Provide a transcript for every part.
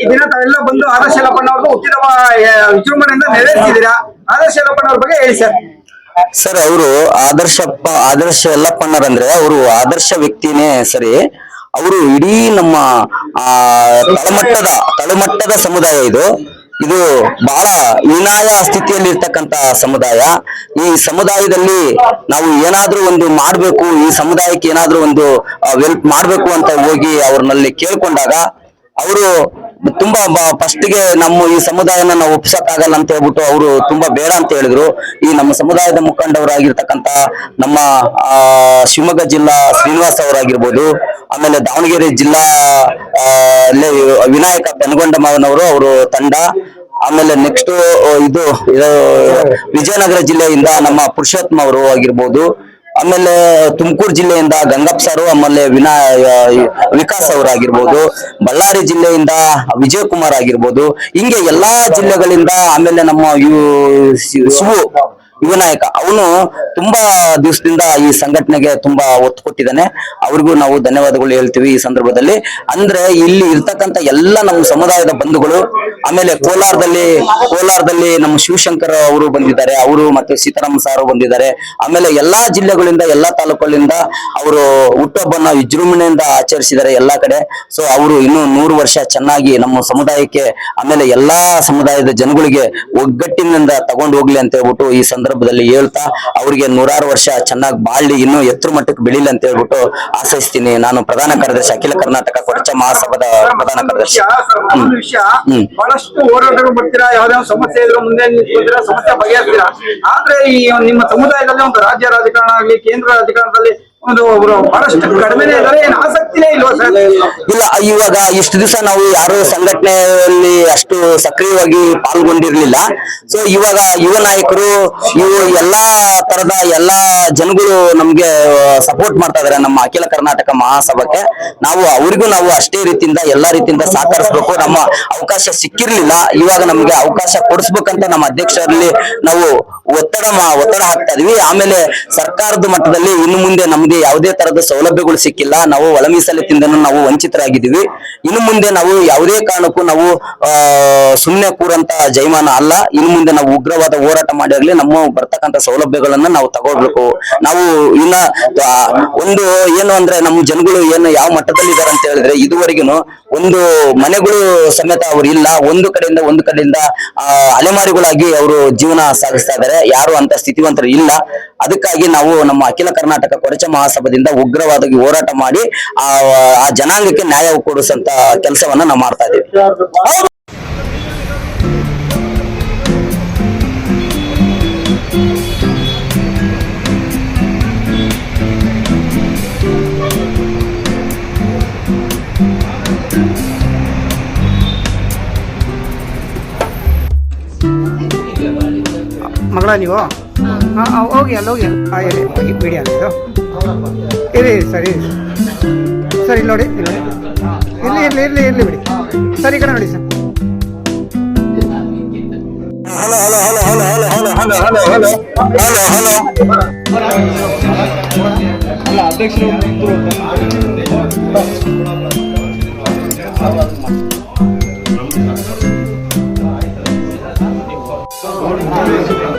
ಈ ದಿನ ಬಂದು ಆದರ್ಶ ಹುಟ್ಟಿದ ವಿಜೃಂಭಣೆಯಿಂದ ಆದರ್ಶ ಅವ್ರ ಬಗ್ಗೆ ಹೇಳಿ ಸರ್. ಸರ್, ಅವರು ಆದರ್ಶಪ್ಪ ಆದರ್ಶ ಯಲ್ಲಪ್ಪಣ್ಣರಂದ್ರೆ ಅವರು ಆದರ್ಶ ವ್ಯಕ್ತಿನೇ ಸರಿ. ಅವರು ಇಡೀ ನಮ್ಮ, ಆ, ತಳಮಟ್ಟದ ತಳಮಟ್ಟದ ಸಮುದಾಯ ಇದು. ಇದು ಬಹಳ ಹೀನಾಯ ಸ್ಥಿತಿಯಲ್ಲಿ ಇರ್ತಕ್ಕಂತ ಸಮುದಾಯ. ಈ ಸಮುದಾಯದಲ್ಲಿ ನಾವು ಏನಾದ್ರೂ ಒಂದು ಮಾಡ್ಬೇಕು, ಈ ಸಮುದಾಯಕ್ಕೆ ಏನಾದ್ರೂ ಒಂದು ವೆಲ್ಪ್ ಮಾಡ್ಬೇಕು ಅಂತ ಹೋಗಿ ಅವ್ರನ್ನಲ್ಲಿ ಕೇಳ್ಕೊಂಡಾಗ, ಅವರು ತುಂಬಾ ಫಸ್ಟ್ಗೆ ನಮ್ಮ ಈ ಸಮುದಾಯನ ನಾವು ಒಪ್ಸಕ್ ಆಗಲ್ಲ ಅಂತ ಹೇಳ್ಬಿಟ್ಟು ಅವರು ತುಂಬಾ ಬೇಡ ಅಂತ ಹೇಳಿದ್ರು. ಈ ನಮ್ಮ ಸಮುದಾಯದ ಮುಖಂಡವರಾಗಿರ್ತಕ್ಕಂತ ನಮ್ಮ ಶಿವಮೊಗ್ಗ ಜಿಲ್ಲಾ ಶ್ರೀನಿವಾಸ್ ಅವರಾಗಿರ್ಬೋದು, ಆಮೇಲೆ ದಾವಣಗೆರೆ ಜಿಲ್ಲಾ ವಿನಾಯಕ ಪೆನಗೊಂಡ ಮಾವನವರು ಅವರು ತಂಡ, ಆಮೇಲೆ ನೆಕ್ಸ್ಟ್ ಇದು, ವಿಜಯನಗರ ಜಿಲ್ಲೆಯಿಂದ ನಮ್ಮ ಪುರುಷೋತ್ತಮ ಅವರು ಆಗಿರ್ಬೋದು ಆಮೇಲೆ ತುಮಕೂರು ಜಿಲ್ಲೆಯಿಂದ ಗಂಗಪ್ಪ ಸರ್ ಆಮೇಲೆ ವಿನಾ ವಿಕಾಸ್ ಅವರಾಗಿರ್ಬೋದು ಬಳ್ಳಾರಿ ಜಿಲ್ಲೆಯಿಂದ ವಿಜಯ್ ಕುಮಾರ್ ಆಗಿರ್ಬೋದು ಹಿಂಗೆ ಎಲ್ಲಾ ಜಿಲ್ಲೆಗಳಿಂದ ಆಮೇಲೆ ನಮ್ಮ ಶಿವು ಯುವನಾಯಕ. ಅವನು ತುಂಬಾ ದಿವಸದಿಂದ ಈ ಸಂಘಟನೆಗೆ ತುಂಬಾ ಒತ್ತು ಕೊಟ್ಟಿದ್ದಾನೆ. ಅವ್ರಿಗೂ ನಾವು ಧನ್ಯವಾದಗಳು ಹೇಳ್ತೀವಿ ಈ ಸಂದರ್ಭದಲ್ಲಿ. ಅಂದ್ರೆ ಇಲ್ಲಿ ಇರ್ತಕ್ಕಂತ ಎಲ್ಲ ನಮ್ಮ ಸಮುದಾಯದ ಬಂಧುಗಳು, ಆಮೇಲೆ ಕೋಲಾರದಲ್ಲಿ ಕೋಲಾರದಲ್ಲಿ ನಮ್ಮ ಶಿವಶಂಕರ್ ಅವರು ಬಂದಿದ್ದಾರೆ, ಅವರು ಮತ್ತೆ ಸೀತಾರಾಮ ಸಾರು ಬಂದಿದ್ದಾರೆ. ಆಮೇಲೆ ಎಲ್ಲಾ ಜಿಲ್ಲೆಗಳಿಂದ, ಎಲ್ಲಾ ತಾಲೂಕುಗಳಿಂದ ಅವರು ಹುಟ್ಟುಹಬ್ಬನ ವಿಜೃಂಭಣೆಯಿಂದ ಆಚರಿಸಿದ್ದಾರೆ ಎಲ್ಲಾ ಕಡೆ. ಸೊ ಅವರು ಇನ್ನೂ ನೂರು ವರ್ಷ ಚೆನ್ನಾಗಿ ನಮ್ಮ ಸಮುದಾಯಕ್ಕೆ, ಆಮೇಲೆ ಎಲ್ಲಾ ಸಮುದಾಯದ ಜನಗಳಿಗೆ ಒಗ್ಗಟ್ಟಿನಿಂದ ತಗೊಂಡು ಹೋಗ್ಲಿ ಅಂತ ಹೇಳ್ಬಿಟ್ಟು ಈ ಸಂದರ್ಭದಲ್ಲಿ ಹೇಳ್ತಾ ಅವ್ರಿಗೆ ನೂರಾರು ವರ್ಷ ಚೆನ್ನಾಗಿ ಬಾಳ್ಲಿ ಇನ್ನೂ ಎತ್ತರ ಮಟ್ಟಕ್ಕೆ ಬೆಳಿಲಿ ಅಂತ ಹೇಳ್ಬಿಟ್ಟು ಆಶಿಸ್ತೀನಿ. ನಾನು ಪ್ರಧಾನ ಕಾರ್ಯದರ್ಶಿ ಅಖಿಲ ಕರ್ನಾಟಕ ಕೊಡಚ ಮಹಾಸಭಾದ ಪ್ರಧಾನ ಕಾರ್ಯದರ್ಶಿ. ಬಹಳಷ್ಟು ಹೋರಾಟಗಳು ಬರ್ತೀರಾ ಯಾವ್ದೇ ಒಂದು ಸಮಸ್ಯೆ ಇದ್ರು ಮುಂದೆ ಸಮಸ್ಯೆ ಬಗೆಹರಿಸ್ತೀರಾ? ಆದ್ರೆ ಈ ನಿಮ್ಮ ಸಮುದಾಯದಲ್ಲಿ ಒಂದು ರಾಜ್ಯ ರಾಜಕಾರಣ ಆಗ್ಲಿ ಕೇಂದ್ರ ರಾಜಕಾರಣದಲ್ಲಿ ಇಲ್ಲ ಇವಾಗ ಇಷ್ಟು ದಿವಸ ನಾವು ಯಾರು ಸಂಘಟನೆಯಲ್ಲಿ ಅಷ್ಟು ಸಕ್ರಿಯವಾಗಿ ಪಾಲ್ಗೊಂಡಿರ್ಲಿಲ್ಲ. ಸೊ ಇವಾಗ ಯುವ ನಾಯಕರು, ಇವು ಎಲ್ಲಾ ತರದ ಎಲ್ಲಾ ಜನಗಳು ನಮ್ಗೆ ಸಪೋರ್ಟ್ ಮಾಡ್ತಾ ಇದಾರೆ ನಮ್ಮ ಅಖಿಲ ಕರ್ನಾಟಕ ಮಹಾಸಭಾಕ್ಕೆ. ನಾವು ಅವರಿಗೂ ನಾವು ಅಷ್ಟೇ ರೀತಿಯಿಂದ, ಎಲ್ಲಾ ರೀತಿಯಿಂದ ಸಹಕರಿಸಬೇಕು. ನಮ್ಮ ಅವಕಾಶ ಸಿಕ್ಕಿರ್ಲಿಲ್ಲ. ಇವಾಗ ನಮ್ಗೆ ಅವಕಾಶ ಕೊಡಿಸ್ಬೇಕಂತ ನಮ್ಮ ಅಧ್ಯಕ್ಷರಲ್ಲಿ ನಾವು ಒತ್ತಡ ಒತ್ತಡ ಹಾಕ್ತಾ ಇದೀವಿ. ಆಮೇಲೆ ಸರ್ಕಾರದ ಮಟ್ಟದಲ್ಲಿ ಇನ್ನು ಮುಂದೆ ನಮ್ಗೆ ಯಾವುದೇ ತರದ ಸೌಲಭ್ಯಗಳು ಸಿಕ್ಕಿಲ್ಲ. ನಾವು ಒಳ ತಿಂದ ನಾವು ವಂಚಿತರಾಗಿದ್ದೀವಿ. ಇನ್ನು ಮುಂದೆ ನಾವು ಯಾವುದೇ ಕಾರಣಕ್ಕೂ ನಾವು ಸುಮ್ಮನೆ ಕೂರಂತ ಜೈಮಾನ ಅಲ್ಲ. ಇನ್ನು ಮುಂದೆ ನಾವು ಉಗ್ರವಾದ ಹೋರಾಟ ಮಾಡಿರಲಿ. ನಮ್ಮ ಬರ್ತಕ್ಕಂತ ಸೌಲಭ್ಯಗಳನ್ನ ನಾವು ತಗೋಬೇಕು. ನಾವು ಇನ್ನ ಒಂದು ಏನು ಅಂದ್ರೆ ನಮ್ಮ ಜನಗಳು ಏನು ಯಾವ ಮಟ್ಟದಲ್ಲಿ ಇದಾರೆ ಅಂತ ಹೇಳಿದ್ರೆ ಇದುವರೆಗೂ ಒಂದು ಮನೆಗಳು ಸಮೇತ ಅವ್ರು ಇಲ್ಲ. ಒಂದು ಕಡೆಯಿಂದ ಒಂದು ಕಡೆಯಿಂದ ಅಲೆಮಾರಿಗಳಾಗಿ ಅವರು ಜೀವನ ಸಾಗಿಸ್ತಾ ಇದ್ದಾರೆ. ಯಾರು ಅಂತ ಸ್ಥಿತಿವಂತರು ಇಲ್ಲ. ಅದಕ್ಕಾಗಿ ನಾವು ನಮ್ಮ ಅಖಿಲ ಕರ್ನಾಟಕ ಕೊರಚ ಮಹಾಸಭದಿಂದ ಉಗ್ರವಾದಾಗಿ ಹೋರಾಟ ಮಾಡಿ ಆ ಆ ಜನಾಂಗಕ್ಕೆ ನ್ಯಾಯ ಕೊಡಿಸಂತ ಕೆಲಸವನ್ನ ನಾವು ಮಾಡ್ತಾ ಇದ್ದೀವಿ ಮಗಳ ನೀವು? ಹಾ, ಹಾ, ಹೋಗಿ ಅಲ್ಲಿ ಹೋಗಿ ಹಾಂ ಹೇಳಿ. ಹೋಗಿ ಬಿಡಿ ಅದು ಇರಿ ಸರಿ ಸರಿ ನೋಡಿ ಸರ್ ಇಲ್ಲಿ ನೋಡಿ ಇಲ್ಲಿ ಇರಲಿ ಇರಲಿ ಇರಲಿ ಬಿಡಿ. ಸರ್ ಈ ಕಡೆ ನೋಡಿ sir. Hello hello hello hello hello hello hello hello hello hello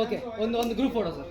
okay ಒಂದು ಒಂದು ಗ್ರೂಪ್ ಫೋಟೋ ಸರ್